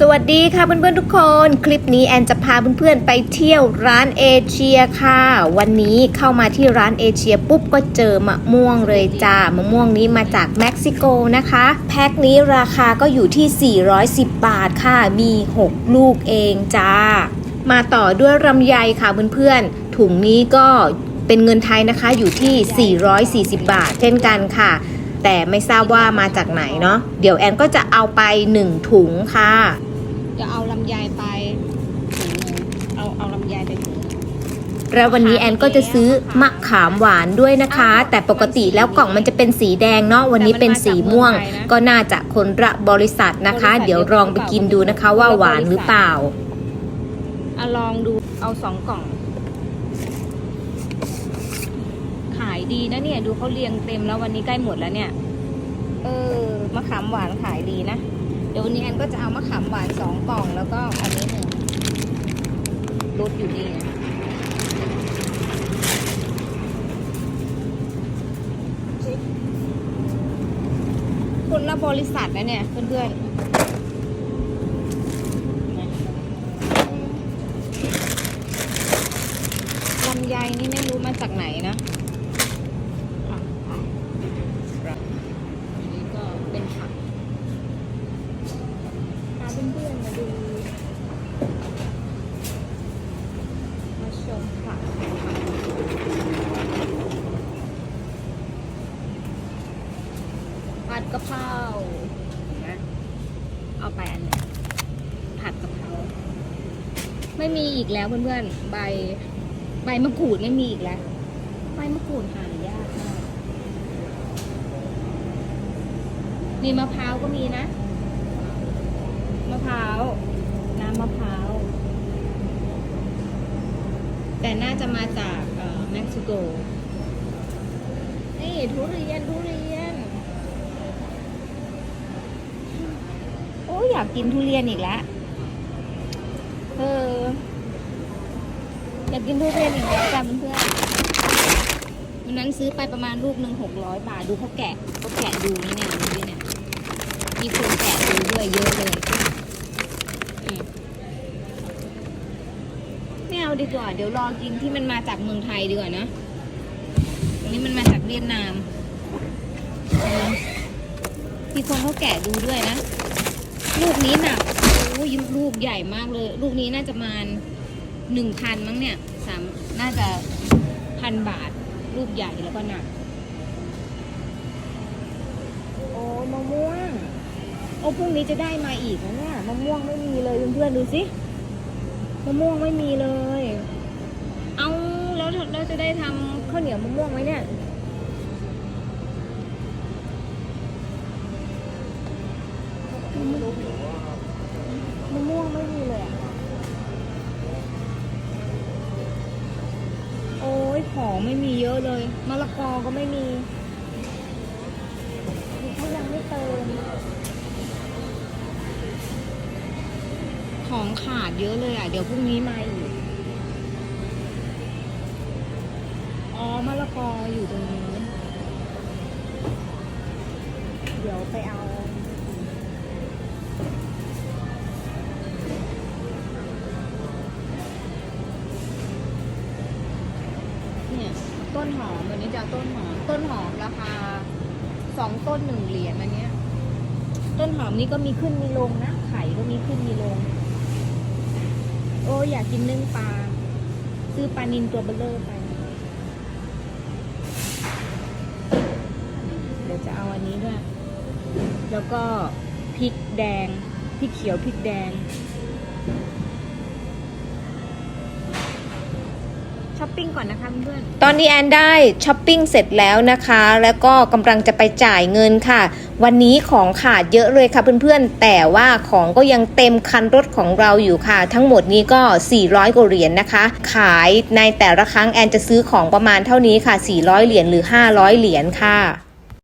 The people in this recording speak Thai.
สวัสดีค่ะเพื่อนๆทุกคน คลิปนี้แอนจะพาเพื่อนๆไปเที่ยวร้านเอเชียค่ะ วันนี้เข้ามาที่ร้านเอเชียปุ๊บก็เจอมะม่วงเลยจ้ามะม่วงนี้มาจากเม็กซิโกนะคะ แพ็คนี้ราคาก็อยู่ที่ 410 บาทค่ะ มี 6 ลูกเองจ้า มาต่อด้วยลำไยค่ะเพื่อนๆถุงนี้ก็เป็นเงินไทยนะคะอยู่ที่ 440 บาท เช่นกันค่ะแต่ไม่ทราบว่ามาจากไหนเนาะ เดี๋ยวแอนก็จะเอาไป 1 ถุงค่ะ จะเอาลำไยไปถุงหนึ่งเอาเอาลำไยไปถุงหนึ่ง แล้ววันนี้แอนก็จะซื้อมะขามหวานด้วยนะคะ แต่ปกติแล้วกล่องมันจะเป็นสีแดงเนาะวันนี้เป็นสีม่วง ก็น่าจะคนละบริษัทนะคะ เดี๋ยวลองไปกินดูนะคะว่าหวานหรือเปล่า อะลองดูเอาสองกล่อง ขายดีนะเนี่ย ดูเขาเรียงเต็มแล้ววันนี้ใกล้หมดแล้วเนี่ย เออมะขามหวานขายดีนะเดี๋ยววันนี้แอนก็จะเอามะขามหวานสองกล่องแล้วก็อันนี้หนึ่งรถอยู่นี่คนละบริษัทนะเนี่ย เพื่อนๆลำไยนี่ไม่รู้มาจากไหนนะครับอันนี้ก็เป็นผักพา เพื่อนๆมาดู มาชมผักผัดกะเพรานะเอาไปอันเนี้ยผัดกะเพรา ไม่มีอีกแล้วเพื่อนๆ ใบ ใบมะกรูดไม่มีอีกแล้ว ใบมะกรูดหายากมากมีมะพร้าวก็มีนะ ร้าว น้ำมะพร้าว แต่น่าจะมาจากเม็กซิโก นี่ทุเรียนทุเรียน โอ้ยอยากกินทุเรียนอีกแล้วเออ อยากกินทุเรียนอีกแล้วจ้ะเพื่อนวันนั้นซื้อไปประมาณลูกหนึ่งหกร้อยบาท ดูเขาแกะเขาแกะดูนี่เนี่ยดูดิเนี่ยมีคนแกะดูด้วยเยอะเลยอืมไม่เอา ดีกว่า เดี๋ยวรอกินที่มันมาจากเมืองไทยดีกว่านะอันนี้มันมาจากเวียดนามมีคนเขาแกะดูด้วยนะ ลูกนี้หนักโอ้ยลูกใหญ่มากเลย ลูกนี้น่าจะมาหนึ่งพันมั้งเนี่ยสามน่าจะพันบาท ลูกใหญ่แล้วก็หนัก โอ้มะม่วง โอ้พรุ่งนี้จะได้มาอีกนะเนี่ยมะม่วงไม่มีเลยเพื่อนๆดูสิ มะม่วงไม่มีเลย เอาแล้วเราจะได้ทำข้าวเหนียวมะม่วงไหมเนี่ยมะม่วงไม่มีเลยอะโอ้ยของไม่มีเยอะเลยมะละกอก็ไม่มีเขายังไม่เติม ของขาดเยอะเลยอะ เดี๋ยวพรุ่งนี้มาอีก อ๋อมะละกออยู่ตรงนี้ เดี๋ยวไปเอาเนี่ยต้นหอมวันนี้จะต้นหอม ต้นหอมราคาสองต้นหนึ่งเหรียญอันเนี้ย ต้นหอมนี่ก็มีขึ้นมีลงนะ ไข่ก็มีขึ้นมีลง โอ้ยอยากกินนึ่งปลา ซื้อปลานินตัวเบลเลอร์ไป เดี๋ยวจะเอาอันนี้ด้วย แล้วก็พริกแดง พริกเขียว พริกแดง ช้อปปิ้งก่อนนะคะเพื่อนตอนนี้แอนได้ช้อปปิ้งเสร็จแล้วนะคะ แล้วก็กำลังจะไปจ่ายเงินค่ะ วันนี้ของขาดเยอะเลยค่ะเพื่อนๆ แต่ว่าของก็ยังเต็มคันรถของเราอยู่ค่ะ ทั้งหมดนี้ก็ 400กว่าเหรียญนะคะ ขายในแต่ละครั้งแอนจะซื้อของประมาณเท่านี้ค่ะ 400 เหรียญหรือ 500 เหรียญค่ะ